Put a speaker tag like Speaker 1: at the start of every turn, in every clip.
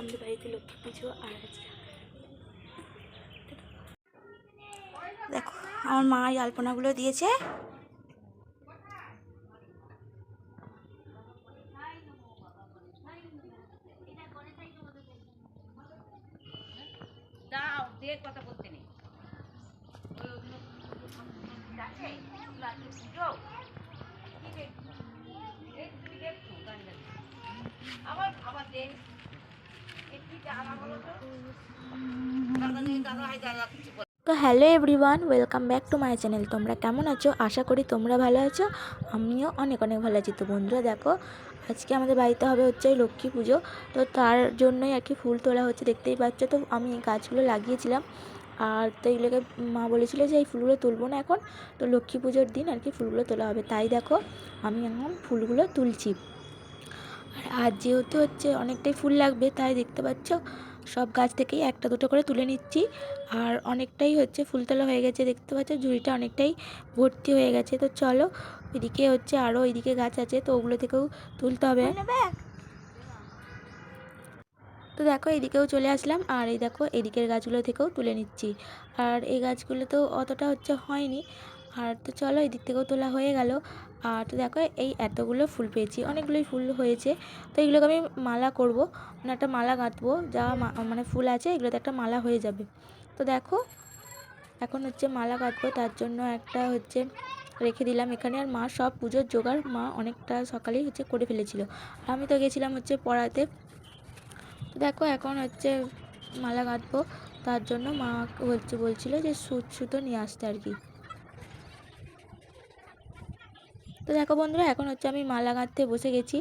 Speaker 1: আমাদের বাড়িতে লক্ষ্মী পুজো আর দেখো আমার মা এই আলপনাগুলো দিয়েছে।
Speaker 2: দিয়ে কথা বলতে নেই। ওই ওগুলো আছে আজকে পুজো দেখ একটু জানা। বলো তো? দাদা কিছু
Speaker 1: তো hello everyone, welcome back to my channel. তোমরা কেমন আছো? আশা করি তোমরা ভালো আছো। আমিও অনেক অনেক ভালো আছি। তো বন্ধুরা, দেখো, আজকে আমাদের বাড়িতে হবে হচ্ছে লক্ষ্মী পুজো। তো তার জন্যই আর কি ফুল তোলা হচ্ছে, দেখতেই পাচ্ছ। তো আমি এই গাছগুলো লাগিয়েছিলাম। আর তো এগুলোকে মা বলেছিল যে এই ফুলগুলো তুলবো না এখন। তো লক্ষ্মী পুজোর দিন আর কি ফুলগুলো তোলা হবে। তাই দেখো, আমি এখন ফুলগুলো তুলছি। আর যেহেতু হচ্ছে অনেকটাই ফুল লাগবে, তাই দেখতে পাচ্ছ? সব গাছ থেকেই একটা দুটো করে তুলে নিচ্ছি। আর অনেকটাই হচ্ছে ফুলতলা হয়ে গেছে দেখতে পাচ্ছ? ঝুড়িটা অনেকটাই ভর্তি হয়ে গেছে। তো চলো এদিকে হচ্ছে আরও এদিকে গাছ আছে তো ওগুলো থেকেও তুলতে হবে। তো দেখো এদিকেও চলে আসলাম। আর এই দেখো এদিকের গাছগুলো থেকেও তুলে নিচ্ছি। আর এই গাছগুলো তো অতটা হচ্ছে হয়নি। আর তো চলো এদিক থেকেও তোলা হয়ে গেল। আর তো দেখো, এই এতগুলো ফুল পেয়েছি, অনেকগুলোই ফুল হয়েছে। তো এগুলোকে আমি মালা করব মানে একটা মালা গাঁথবো, যা মানে ফুল আছে, এগুলোতে একটা মালা হয়ে যাবে। তো দেখো, এখন হচ্ছে মালা গাঁথবো, তার জন্য একটা হচ্ছে রেখে দিলাম এখানে। আর মা সব পুজোর জোগাড়, মা অনেকটা সকালেই হচ্ছে করে ফেলেছিল। আমি তো গেছিলাম হচ্ছে পড়াতে। তো দেখো, এখন হচ্ছে মালা গাঁথবো, তার জন্য মা হচ্ছে বলছিল যে সুত সুতো নিয়ে আসতে আর কি। তো দেখো বন্ধুরা, এখন হচ্ছে আমি মালা গাঁথতে বসে গেছি।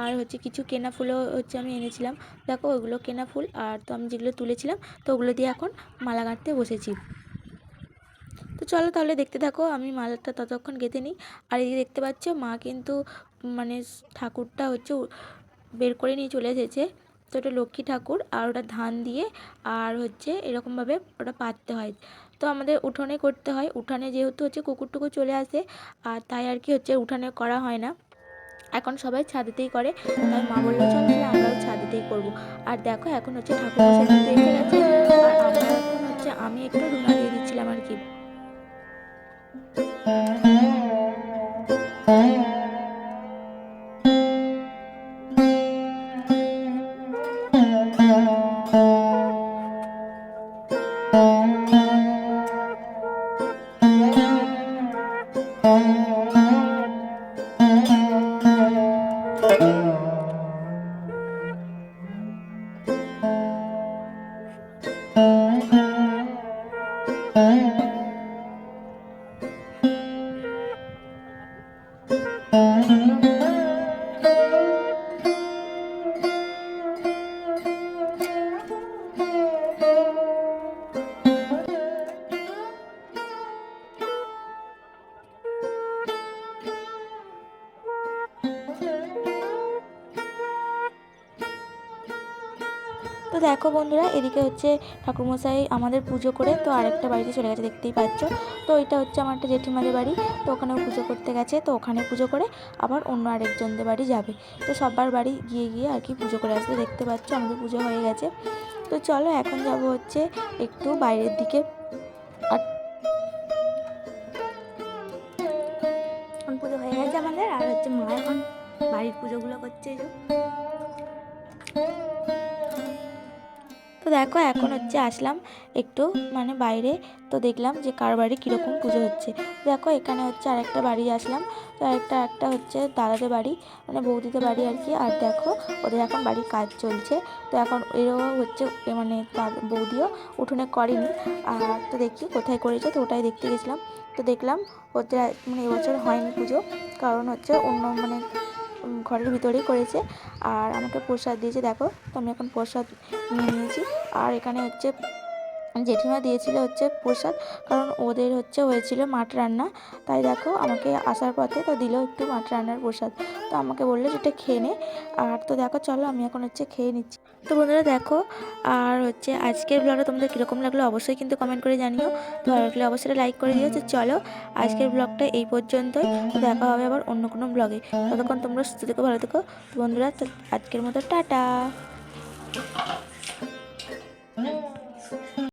Speaker 1: আর হচ্ছে কিছু কেনা ফুলও হচ্ছে আমি এনেছিলাম। দেখো ওগুলো কেনা ফুল, আর তো আমি যেগুলো তুলেছিলাম, তো ওগুলো দিয়ে এখন মালা গাঁথতে বসেছি। তো চলো তাহলে দেখতে থাকো, আমি মালাটা ততক্ষণ গেঁথে নিই। আর এদিকে দেখতে পাচ্ছ, মা কিন্তু মানে ঠাকুরটা হচ্ছে বের করে নিয়ে চলে এসেছে। তো ওটা লক্ষ্মী ঠাকুর, আর ওটা ধান দিয়ে, আর হচ্ছে এরকমভাবে ওটা পাততে হয়। তো আমাদের উঠোনে করতে হয়। উঠানে যেহেতু হচ্ছে কুকুর টুকুর চলে আসে, আর তাই আর কি হচ্ছে উঠানে করা হয় না। এখন সবাই ছাদেতেই করে। তাই মা বলল, চল তাহলে আমরাও ছাদেতেই করব। আর দেখো, এখন হচ্ছে ঠাকুর আর হচ্ছে, আমি একটু Thank you. তো দেখো বন্ধুরা, এদিকে হচ্ছে ঠাকুরমশাই আমাদের পুজো করে তো আরেকটা বাড়িতে চলে গেছে, দেখতেই পাচ্ছ। তো এটা হচ্ছে আমার একটা জেঠিমাদের বাড়ি, তো ওখানেও পুজো করতে গেছে, তো ওখানে পুজো করে আবার অন্য আরেকজনদের বাড়ি যাবে। তো সবার বাড়ি গিয়ে গিয়ে আর কি পুজো করে আসবে, দেখতে পাচ্ছ আমাদের পুজো হয়ে গেছে। তো চলো এখন যাব হচ্ছে একটু বাইরের দিকে। আর পুজো হয়ে গেছে আমাদের, আর হচ্ছে মা এখন বাড়ির পুজোগুলো করছে তো দেখো, এখন হচ্ছে আসলাম একটু মানে বাইরে, তো দেখলাম যে কার বাড়ি কীরকম পুজো হচ্ছে। দেখো, এখানে হচ্ছে আরেকটা বাড়ি আসলাম, তো আরেকটা একটা হচ্ছে দাদাদের বাড়ি মানে বৌদিদের বাড়ি আর কি। আর দেখো, ওদের এখন বাড়ির কাজ চলছে, তো এখন এরও হচ্ছে মানে বৌদিও উঠোনে করেনি। আর তো দেখি কোথায় করেছে, তো ওটাই দেখতে গেছিলাম। তো দেখলাম, ওদের মানে এবছর হয়নি পুজো, কারণ হচ্ছে অন্য মানে ঘরের ভিতরেই করেছে। আর আমাকে প্রসাদ দিয়েছে, দেখো। তো আমি এখন প্রসাদ নিয়ে নিয়েছি। আর এখানে হচ্ছে জেঠিমা দিয়েছিল হচ্ছে প্রসাদ, কারণ ওদের হচ্ছে হয়েছিল মাঠ রান্না। তাই দেখো আমাকে আসার পথে তো দিল একটু মাঠ রান্নার প্রসাদ। তো আমাকে বলল যেটা খেয়ে নে। আর তো দেখো চলো আমি এখন হচ্ছে খেয়ে নিচ্ছি। তো বন্ধুরা দেখো, আর হচ্ছে আজকের ব্লগটা তোমাদের কীরকম লাগল অবশ্যই কিন্তু কমেন্ট করে জানিও। ভালো লাগলে অবশ্যই লাইক করে দিও। তো চলো আজকের ব্লগটা এই পর্যন্তই। তো দেখা হবে আবার অন্য কোনো ব্লগে। ততক্ষণ তোমরা সুস্থ থেকো, ভালো থেকো। বন্ধুরা আজকের মতো টাটা।